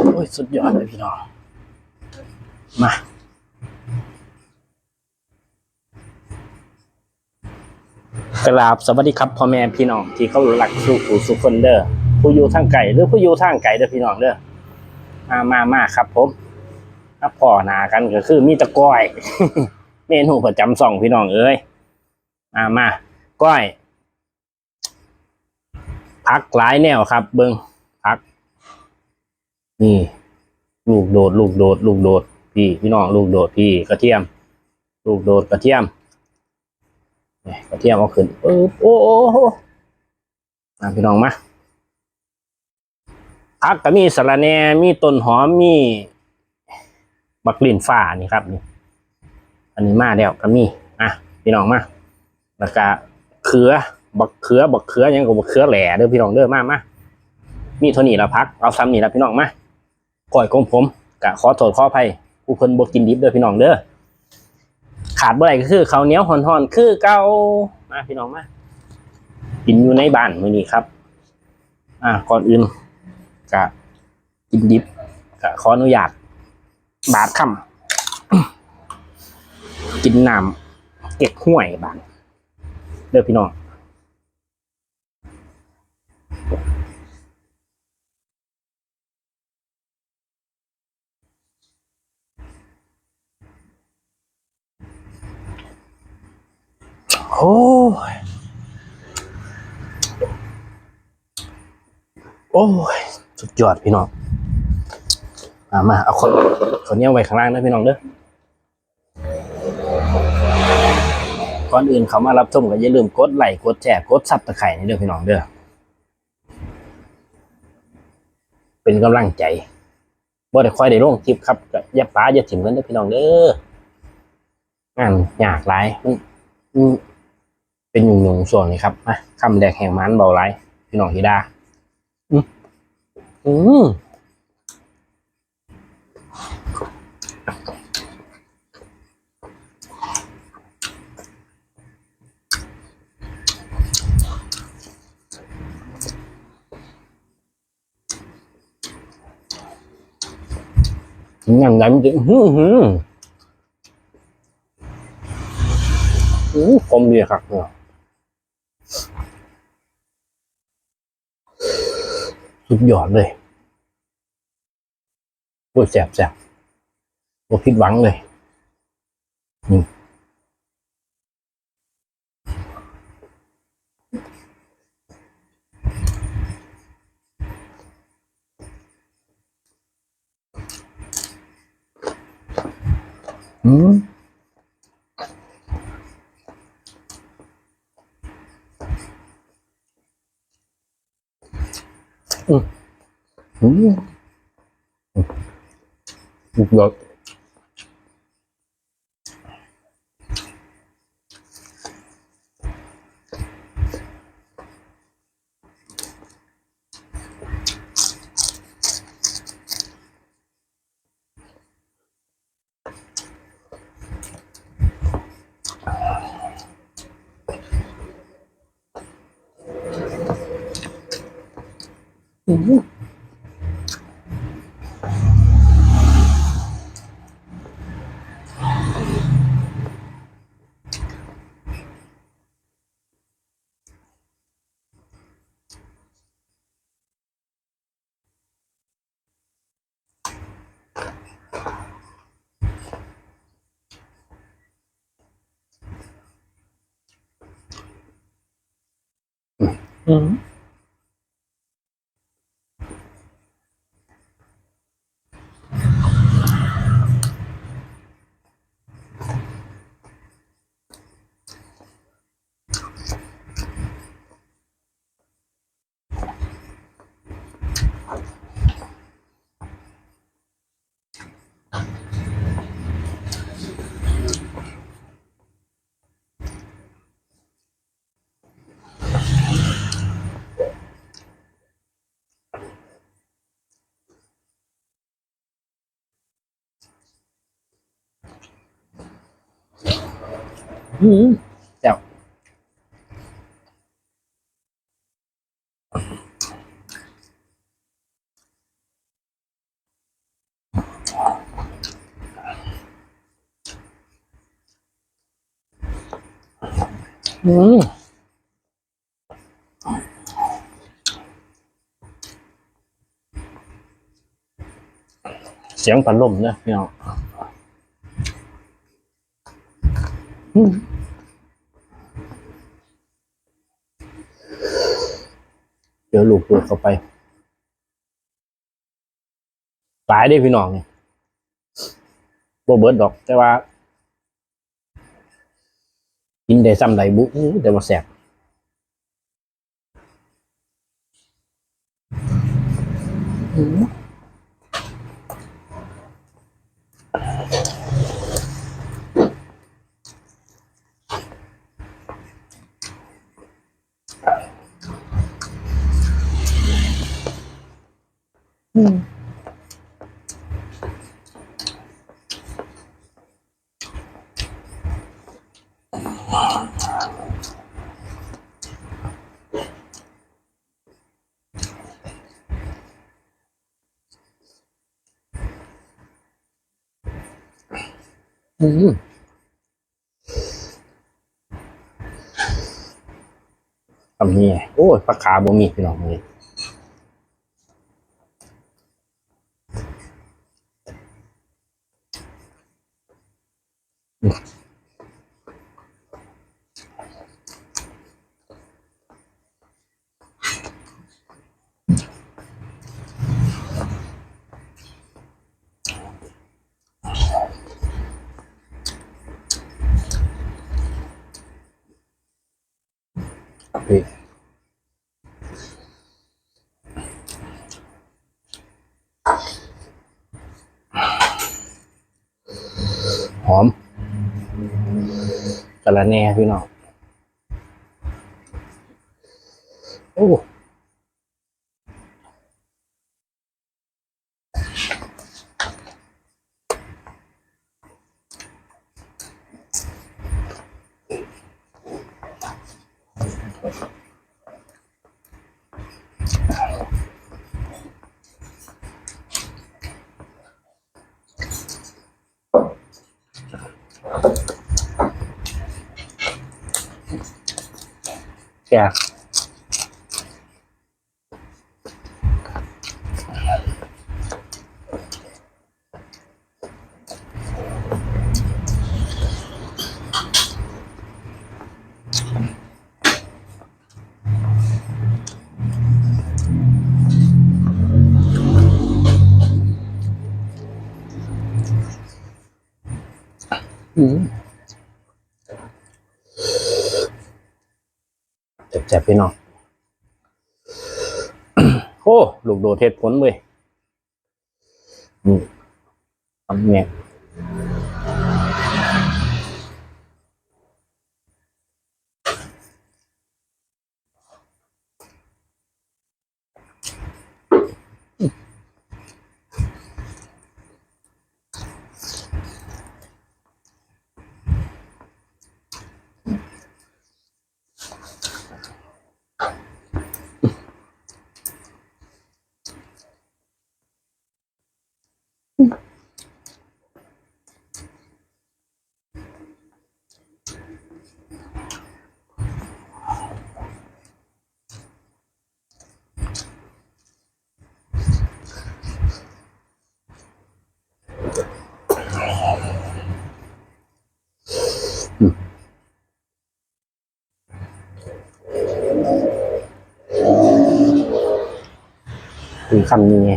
โอ้ย สุดยอดเลยพี่น้อง มากราบสวัสดีครับพ่อแม่พี่น้องที่เขาหลักสู่ผู้สุคนเด้อผู้อยู่ทางไก่หรือผู้อยู่ทางไก่เด้อพี่น้องเด้อมามามาครับผมถ้าพ่อหนากันก็คือมีตะก้อย เมนูประจำสองพี่น้องเอ้ยมามาก้อยพักหลายแนวครับเบิงพัก นี่ ลูกโดด ลูกโดด ลูกโดด พี่พี่น้องลูกโดดพี่กระเทียม ลูกโดดกระเทียมกระเทียมเอาขึ้นโอ้โอ้โอ้อะพี่น้องมาพักก็มีสะระแหน่มีต้นหอมมีบักลิ่นฟ้านี่ครับนี่อันนี้มาแล้วก็มีอะพี่น้องมาแล้วก็เขือบักเขือบักเขือยังกับบักเขือแหล่เด้อพี่น้องเด้อมามามีเท่านี้ละพักเอาซ้ำนี่ละพี่น้องมา ก่อยของผมกะขอโทษขออภัยผู้เพิ่นบ่กินดิบเด้อพี่น้องเด้อขาดบ่ได้ก็คือข้าวเหนียวห่อนๆคือเก่ามาพี่น้องมากินอยู่ในบ้านมื้อนี้ครับ อ่าก่อนอื่นกะกินดิบกะขออนุญาตบาดค่ำกินน้ำเก็บห้วยบานเด้อพี่น้อง โอ้ย โอ้ย สุดยอดพี่น้อง มามาเอาคนคนนี้เอาไว้ข้างล่างนะพี่น้องเด้อก่อนอื่นเขามารับชมก็อย่าลืมกดไลค์กดแชร์กดซับตะไคร่นี่เด้อพี่น้องเด้อเป็นกำลังใจบ่ได้ค่อยได้ลงคลิปครับอย่าป้าอย่าถิ่มกันเด้อพี่น้องเด้องานยากหลาย เป็นยุงยุงๆส่วนนี้ครับมาคำแดกแห่งมันเบาไรพี่น้องฮิดาอืมอืมอย่างไรมันจะอื้อหือหืออื้อคมดีครับเนี่ย สุดยอดเลยโอ้ยแสบแสบโอ้ผิดหวังเลยอืมอืม อืมอื อื อืมแจ่วอืมเสียงพัดล่มนะพี่น้อง เดี๋ยวลูกเปิดเข้าไปตายได้พี่น้องนี่บ่เบิดดอก แต่ว่า กินได้ซ้ำใดบุอู้แต่ว่าแสบอืม อืมทำนี่โอ้ยปลาขาบ่มีพี่น้องเลย Yeah. กะละแหน่พี่น้อง โอ้แก่ อืมเจ็บๆพี่น้อง โอ้ ลูกโดดเทศผลเว้ยนี่ทำเนี่ย ถือคำนี้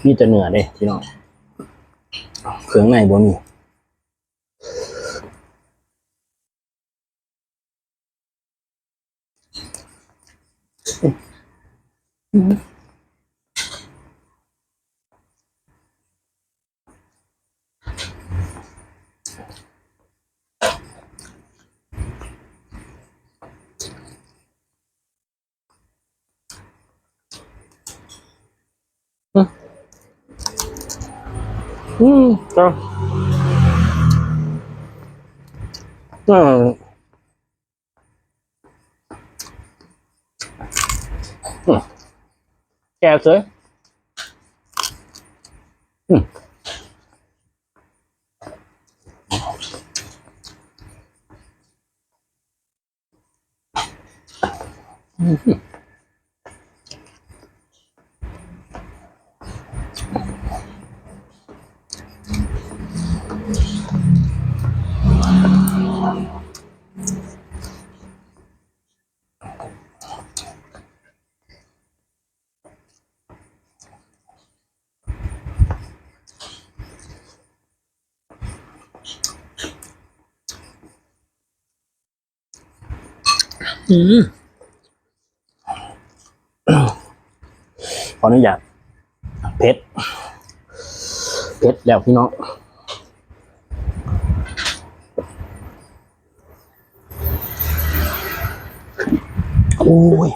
พี่จะเหนือเด้พี่น้องเครื่องในบ่มีอืม Ừ. 嗯，对。嗯。嗯。chèo ừ. sữa ừ. Mm-hmm. อืมอืมขออนุญาตเพชรเพชรแล้วพี่น้องโอ้ย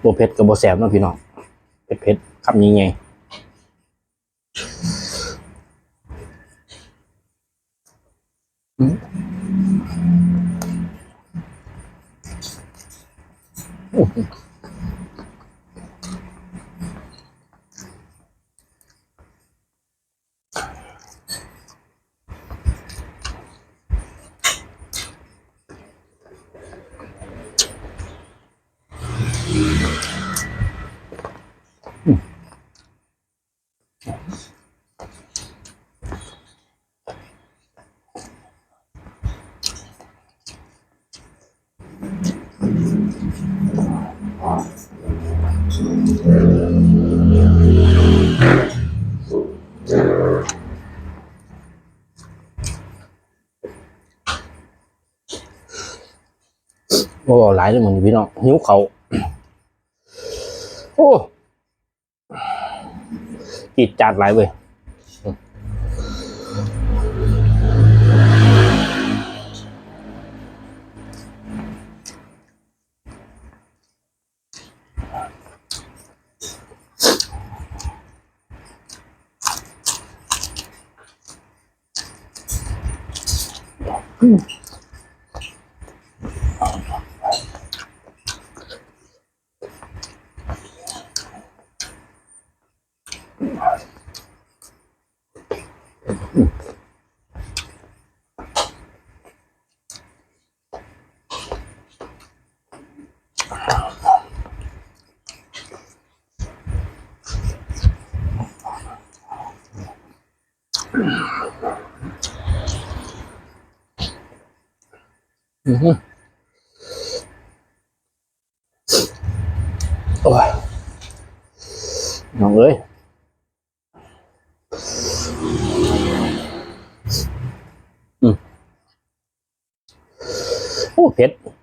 โบเผ็ดกับโบแสบเนาะพี่น้องเผ็ดเผ็ดๆคำนี้ไง Hum? โอ้หลายเลยเหมือนพี่น้องหิวเขาโอ้จีดจัดหลายเว้ยอืม โอ้เผ็ดอืมอื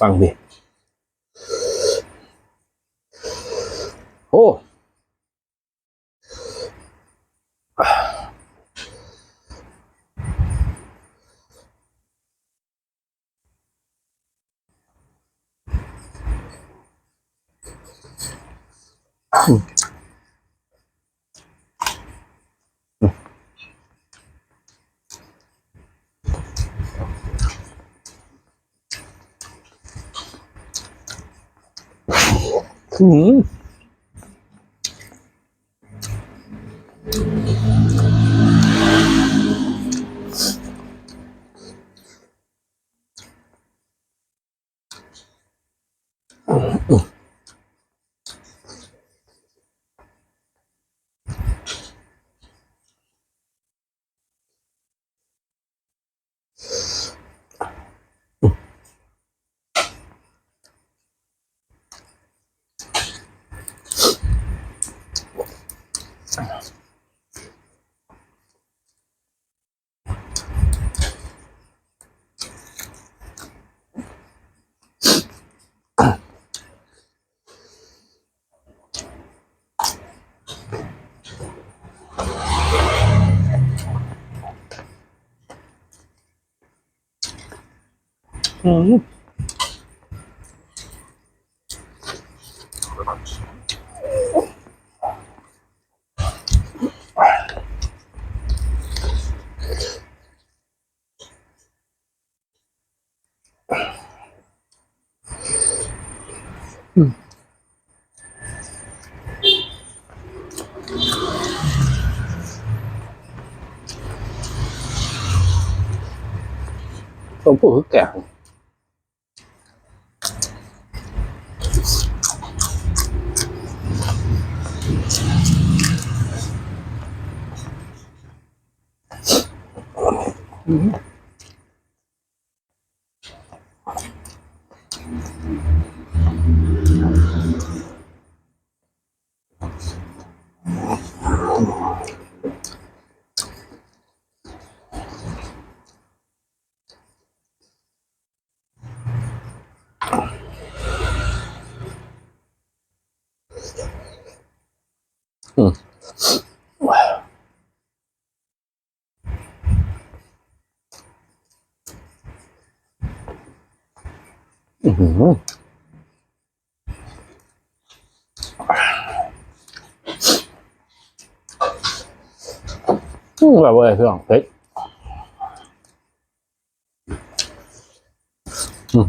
ฟังดิโอ้อื clean อืมอืมตัวผู้คื อแอืมแบบว่าอะไรพี่น้องเฮ้ยอืม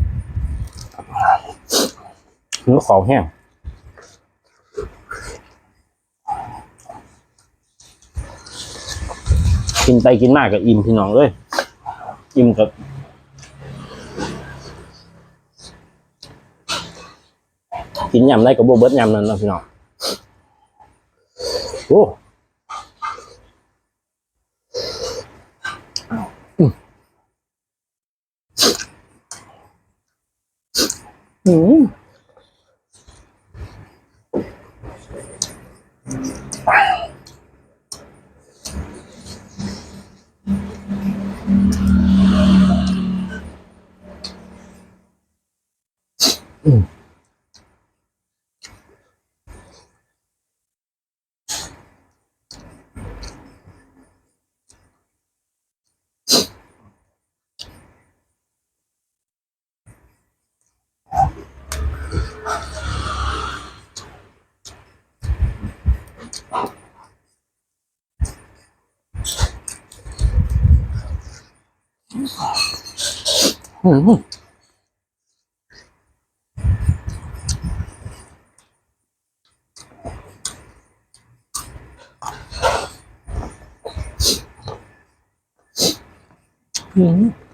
เนื้อของแห้งกินไปกินมากกับอิ่มพี่น้องเลยอิ่มกับ กินยำได้กับโบเบิร์ตยำนั่นเนาะพี่น้องโอ้อืมอืม อืม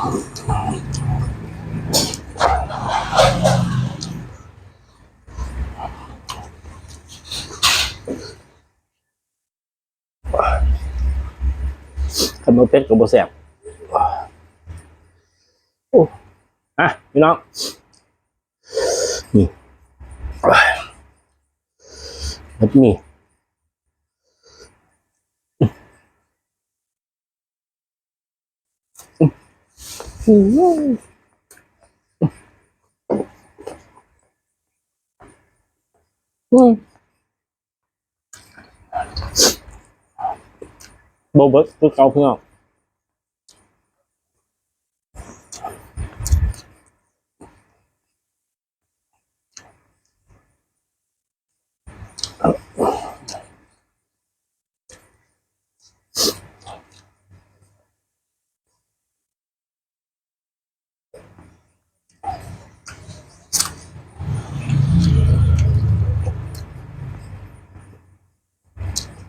ขนมเป็ดกับโบแสบโอ้อะพี่น้อง นี่แล้วนี่อืมอืมโบเบิร์ ตคือเขาเพื่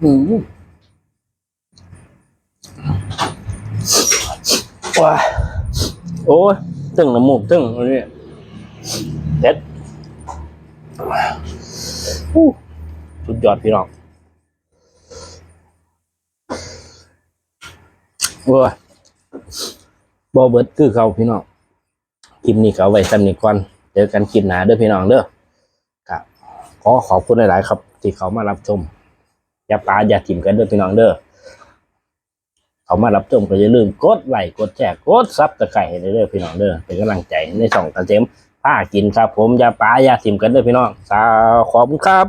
อนอืมว้าโอ้ยตึงน้ำมูกตึงอันนี้เด็ดอู้สุดยอดพี่น้องโอ้ยบอเบิร์ดคือเขาพี่น้องคลิปนี้เขาไว้สำนิก่อนเจอกันคลิปหน้าเด้อพี่น้องเด้อครับขอขอบคุณหลาย ๆ ครับ ที่เขามารับชม อย่าปาอย่าถิ่มกันเด้อพี่น้องเด้อเขามารับชมก็อย่าลืมกดไลค์กดแชร์กดซับตะไคร้ให้เด้อพี่น้องเด้อเป็นกำลังใจในช่องกระเจมผ้ากินครับ ผมอย่าปาอย่าถิ่มกันเด้อพี่น้องสาขอบคุณครับ